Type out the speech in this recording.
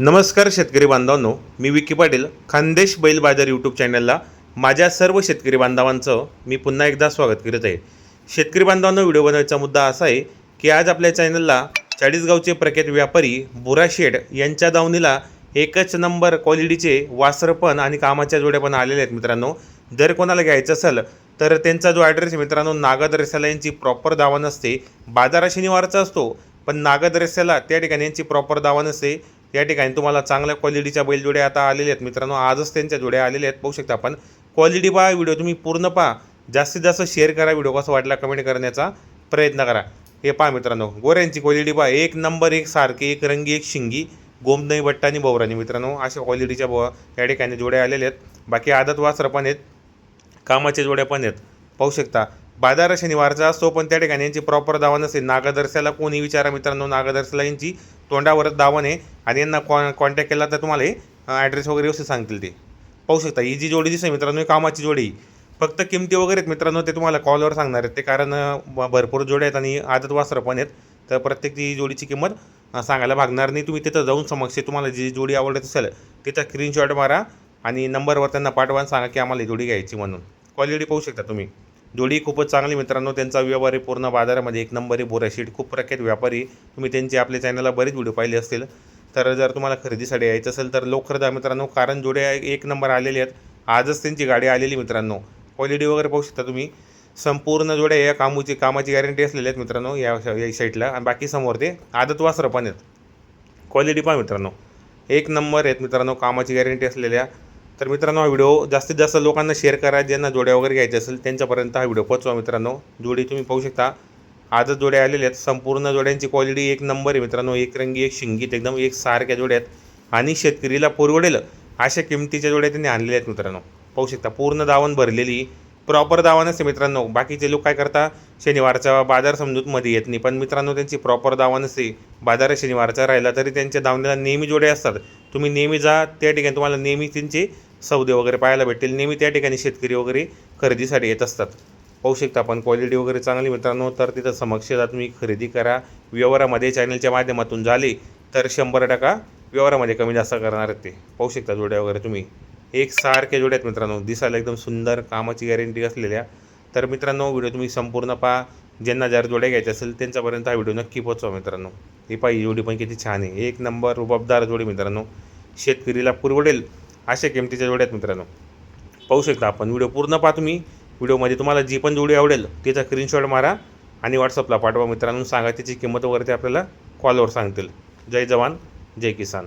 नमस्कार शेतकरी बांधवांनो मी विकी पाटील खानदेश बैल बाजार यूट्यूब चॅनलला माझ्या सर्व शेतकरी बांधवांचं मी पुन्हा एकदा स्वागत करत आहे. शेतकरी बांधवांनो व्हिडिओ बनवायचा मुद्दा असा आहे की आज आपल्या चॅनलला चाळीसगावचे प्रख्यात व्यापारी बुरा शेठ यांच्या दावणीला एकच नंबर क्वालिटीचे वासरपण आणि कामाच्या जोड्या पण आलेल्या आहेत मित्रांनो. जर कोणाला घ्यायचं असेल तर त्यांचा जो ॲड्रेस मित्रांनो नागद रेसाला यांची प्रॉपर दावा नसते बाजारा शनिवारचा असतो पण नागद रेसाला त्या ठिकाणी यांची प्रॉपर दावा नसते या ठिकाणी तुम्हाला चांगल्या क्वालिटीच्या बैलजोड्या आता आलेल्या आहेत. मित्रांनो आजच त्यांच्या जोड्या आलेल्या आहेत. पाहू शकता आपण. क्वालिटी पहा व्हिडिओ तुम्ही पूर्ण पहा. जास्तीत जास्त शेअर करा व्हिडिओ कसा वाटला कमेंट करण्याचा प्रयत्न करा. हे पहा मित्रांनो गोऱ्यांची क्वालिटी पहा. एक नंबर एक सारखी एक रंगी एक शिंगी गोमदई बट्टा आणि बवरानी. मित्रांनो अशा क्वालिटीच्या ब या ठिकाणी जोड्या आलेल्या आहेत. बाकी आदत वासर पण आहेत. कामाच्या जोड्या पण आहेत. पाहू शकता. बाजार शनिवारचा असतो पण त्या ठिकाणी यांची प्रॉपर दावा नसेल. नागदर्शाला कोणी विचारा मित्रांनो नागदर्शाला यांची तोंडावरच दावा नाही आणि यांना कॉ कॉन्टॅक्ट केला तर तुम्हाला हे ॲड्रेस वगैरे व्यवस्थित सांगतील ते. पाहू शकता ही जी जोडी दिसते मित्रांनो कामाची जोडी. फक्त किमती वगैरे आहेत मित्रांनो ते तुम्हाला कॉलवर सांगणार आहेत. ते कारण भरपूर जोड्या आहेत आणि आदत वासरं पण आहेत. तर प्रत्येक ती जोडीची किंमत सांगायला भागणार नाही. तुम्ही तिथं जाऊन समक्ष तुम्हाला जी जोडी आवडत असेल तिचा स्क्रीनशॉट मारा आणि नंबरवर त्यांना पाठवा सांगा की आम्हाला ही जोडी घ्यायची म्हणून. क्वालिटी पाहू शकता तुम्ही. जोडी खूपच चांगली मित्रांनो. त्यांचा व्यवहार आहे पूर्ण बाजारामध्ये एक नंबर आहे बोराशीट खूप प्रख्यात व्यापारी. तुम्ही त्यांचे आपल्या चॅनलला बरेच व्हिडिओ पाहिले असतील. तर जर तुम्हाला खरेदीसाठी यायचं असेल तर लोक खरेदा मित्रांनो कारण जोड्या एक नंबर आलेले आहेत. आजच त्यांची गाडी आलेली मित्रांनो. क्वालिटी वगैरे पाहू शकता तुम्ही. संपूर्ण जोड्या या कामूची कामाची गॅरंटी असलेल्या आहेत मित्रांनो या या साईडला आणि बाकी समोर ते आदत वासरं पण आहेत. क्वालिटी पहा मित्रांनो. एक नंबर आहेत मित्रांनो कामाची गॅरंटी असलेल्या. तर मित्रांनो हा व्हिडिओ जास्तीत जास्त लोकांना शेअर करा ज्यांना जोड्या वगैरे घ्यायचे असेल त्यांच्यापर्यंत हा व्हिडिओ पोचवा मित्रांनो. जोडी तुम्ही पाहू शकता. आजच जोड्या आलेल्या आहेत. संपूर्ण जोड्यांची क्वालिटी एक नंबर आहे मित्रांनो. एक रंगी एक शिंगीत एकदम एक सारख्या जोड्या आहेत. आणि शेतकरीला परवडेल अशा किमतीच्या जोड्या त्यांनी आणलेल्या आहेत मित्रांनो. पाहू शकता पूर्ण दावण भरलेली प्रॉपर दावा आहे मित्रांनो. बाकीचे लोक काय करता शनिवारचा बाजार समजूतमध्ये येत नाही. पण मित्रांनो त्यांची प्रॉपर दावण असते. बाजार शनिवारचा राहिला तरी त्यांच्या दावण्याला नेहमी जोडे असतात. तुम्ही नेहमी जा त्या ठिकाणी तुम्हाला नेहमी त्यांचे सौदे वगैरे पाहायला भेटेल नेहमी त्या ठिकाणी शेतकरी वगैरे खरेदीसाठी येत असतात. पाहू शकता आपण क्वालिटी वगैरे चांगली मित्रांनो तर तिथं समक्ष जा तुम्ही खरेदी करा. व्यवहारामध्ये चॅनलच्या माध्यमातून झाले तर शंभर टक्का व्यवहारामध्ये कमी जास्त करणार आहेत ते. पाहू शकता जोड्या वगैरे तुम्ही. एक सारख्या जोड्या आहेत मित्रांनो दिसायला एकदम सुंदर कामाची गॅरंटी असलेल्या. तर मित्रांनो व्हिडिओ तुम्ही संपूर्ण पहा. ज्यांना जर जोड्या घ्यायच्या असेल त्यांच्यापर्यंत हा व्हिडिओ नक्की पोचवा मित्रांनो. ही पाहिजे जोडी पण किती छान आहे. एक नंबर रुबाबदार जोडी मित्रांनो. शेतकरीला पुरवडेल. अशा किमतीच्या जोड्या आहेत मित्रांनो. पाहू शकता आपण व्हिडिओ पूर्ण पाहा तुम्ही. व्हिडिओमध्ये तुम्हाला जी पण जोडी आवडेल तिचा स्क्रीनशॉट मारा आणि व्हॉट्सअपला पाठवा मित्रांनो. सांगा त्याची किंमत वगैरे ते आपल्याला कॉलवर सांगतील. जय जवान जय किसान.